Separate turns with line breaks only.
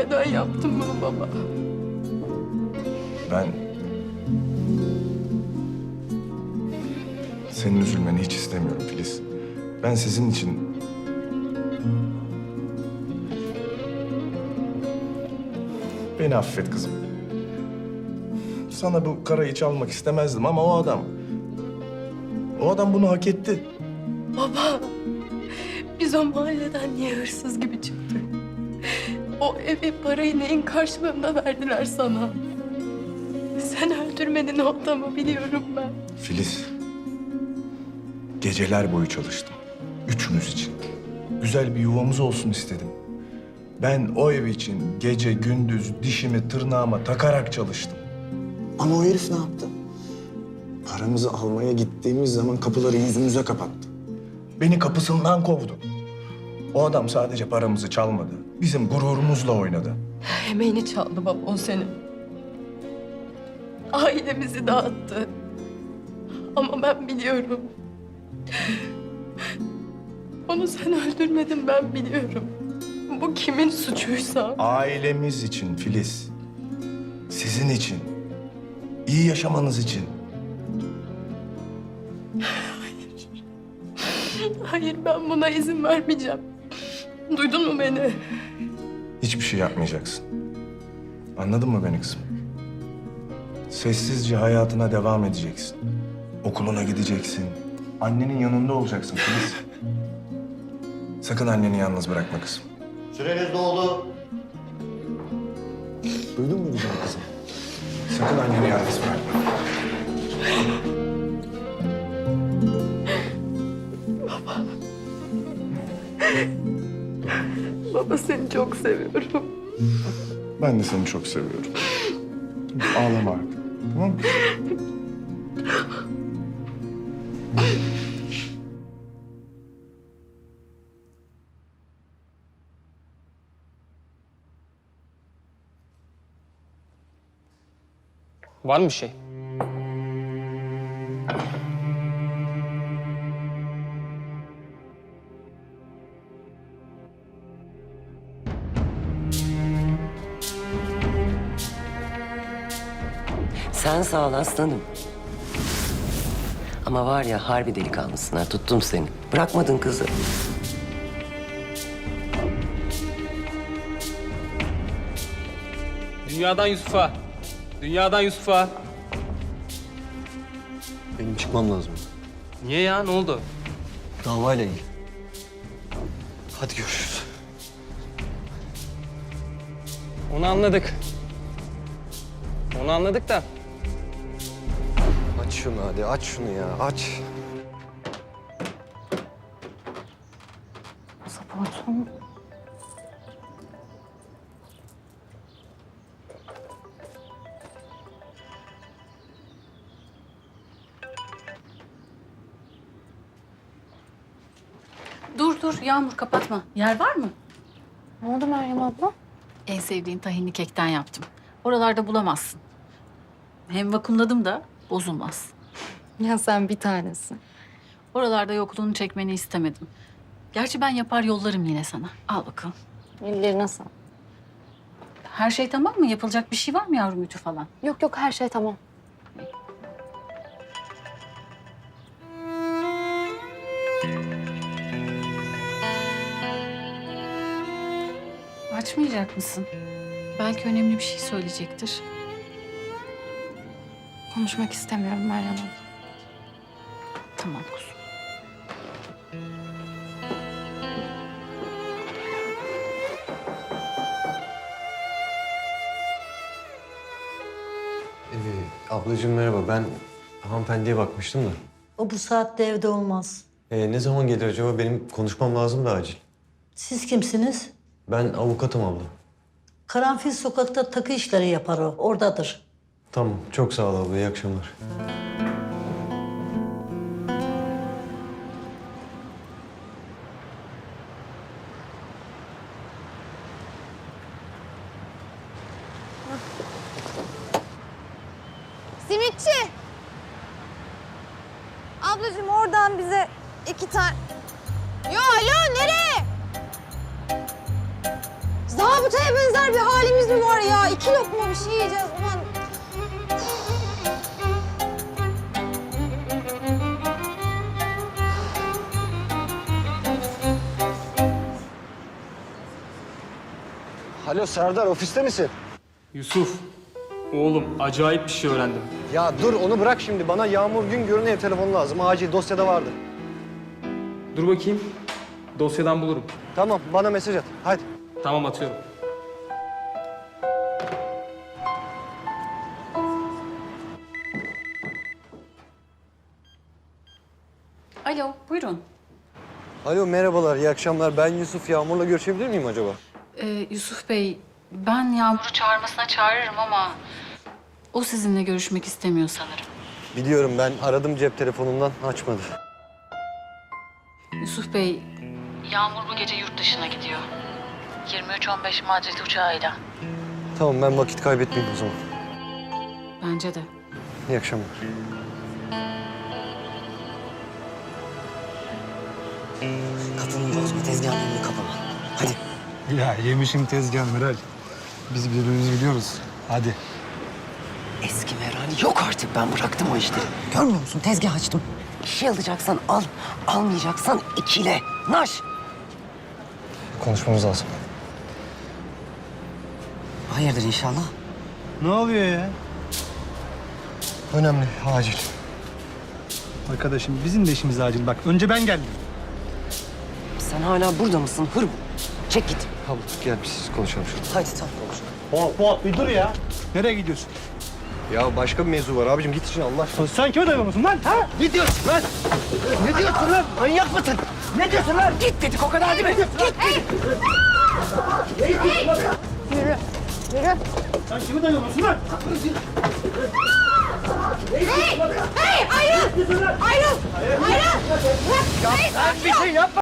Neden yaptın bunu baba?
Ben... Senin üzülmeni hiç istemiyorum Filiz. Ben sizin için... Beni affet kızım. Sana bu karayı çalmak istemezdim ama o adam... O adam bunu hak etti.
Baba, biz o mahalleden niye hırsız gibi çıktık? O evi parayı neyin karşılığında verdiler sana? Sen öldürmedin o adamı biliyorum ben.
Filiz, geceler boyu çalıştım. Üçümüz için. Güzel bir yuvamız olsun istedim. Ben o ev için gece gündüz dişimi tırnağıma takarak çalıştım.
Ama o herif ne yaptı? Paramızı almaya gittiğimiz zaman kapıları yüzümüze kapattı.
Beni kapısından kovdu. O adam sadece paramızı çalmadı. Bizim gururumuzla oynadı.
Emeğini çaldı baba o senin. Ailemizi dağıttı. Ama ben biliyorum. Onu sen öldürmedin ben biliyorum. Bu kimin suçuysa.
Ailemiz için Filiz. Sizin için. iyi yaşamanız için.
Hayır ben buna izin vermeyeceğim. Duydun mu beni?
Hiçbir şey yapmayacaksın. Anladın mı beni kızım? Sessizce hayatına devam edeceksin. Okuluna gideceksin. Annenin yanında olacaksın Filiz. Sakın anneni yalnız bırakma kızım.
Süreniz doldu.
Duydun mu güzel kızım?
Sakın anneni yalnız bırakma.
Baba seni çok seviyorum.
Ben de seni çok seviyorum. Ağlama artık. Tamam mı?
Var mı bir şey?
Sen sağ ol aslanım. Ama var ya harbi delikanlısın ha. Tuttum seni. Bırakmadın kızı.
Dünyadan Yusuf'a. Dünyadan Yusuf'a.
Benim çıkmam lazım.
Niye ya? Ne oldu?
Davayla ilgili. Hadi görüşürüz.
Onu anladık. Onu anladık da.
Şunu hadi aç şunu ya aç.
Dur dur Yağmur kapatma. Yer var mı?
Ne oldu Meryem abla?
En sevdiğin tahinli kekten yaptım. Oralarda bulamazsın. Hem vakumladım da bozulmaz.
Ya sen bir tanesin.
Oralarda yokluğunu çekmeni istemedim. Gerçi ben yapar yollarım yine sana. Al bakalım.
Ellerine sağlık.
Her şey tamam mı? Yapılacak bir şey var mı yavrum ütü falan?
Yok yok her şey tamam.
Açmayacak mısın? Belki önemli bir şey söyleyecektir.
Konuşmak istemiyorum Meryem abla.
Tamam kuzum.
Ee, ablacığım merhaba. Ben hanımefendiye bakmıştım da.
O bu saatte evde olmaz.
Ee, ne zaman gelir acaba? Benim konuşmam lazım da acil.
Siz kimsiniz?
Ben avukatım abla.
Karanfil sokakta takı işleri yapar o. Oradadır.
Tamam. Çok sağ ol abla. İyi akşamlar.
Simitçi! Ablacığım oradan bize iki tane... Yo alo nereye? Zabıtaya benzer bir hal iki lokma bir şey yiyeceğiz
Alo Serdar ofiste misin?
Yusuf, oğlum acayip bir şey öğrendim.
Ya dur onu bırak şimdi. Bana Yağmur Güngör'ün ev telefonu lazım. Acil dosyada vardı.
Dur bakayım. Dosyadan bulurum.
Tamam bana mesaj at. Hadi.
Tamam atıyorum.
Alo, buyurun.
Alo merhabalar iyi akşamlar. Ben Yusuf Yağmur'la görüşebilir miyim acaba?
Ee, Yusuf Bey, ben Yağmur'u çağırmasına çağırırım ama... ...o sizinle görüşmek istemiyor sanırım.
Biliyorum ben aradım cep telefonundan açmadı.
Yusuf Bey, Yağmur bu gece yurt dışına gidiyor. 23-15 Madrid uçağıyla.
Tamam ben vakit kaybetmeyeyim o zaman.
Bence de.
İyi akşamlar.
Kapını bozma, tezgahın önünü kapama. Hadi.
Ya yemişim tezgah Meral. Biz birbirimizi biliyoruz. Hadi.
Eski Meral yok artık. Ben bıraktım o işleri. Görmüyor musun? Tezgah açtım. Bir şey alacaksan al. Almayacaksan ikile. Naş.
Konuşmamız lazım.
Hayırdır inşallah?
Ne oluyor ya?
Önemli, acil.
Arkadaşım bizim de işimiz acil. Bak önce ben geldim.
Sen hala burada mısın? Hır. Çek git.
Abla gel biz konuşalım şurada.
Hadi tamam.
Hop hop bir dur ya. Nereye gidiyorsun?
Ya başka bir mevzu var abicim git için Allah aşkına.
Sen kime dayanıyorsun lan? Ha?
Ne diyorsun lan? Ne diyorsun lan? Manyak mısın? Ne diyorsun lan? Git dedik o kadar değil mi? Git dedik.
Yürü. Yürü.
Sen kime dayanıyorsun lan?
Hey! Hey! Ayrıl! Ayrıl! Ayrıl!
Sen bir şey yapma.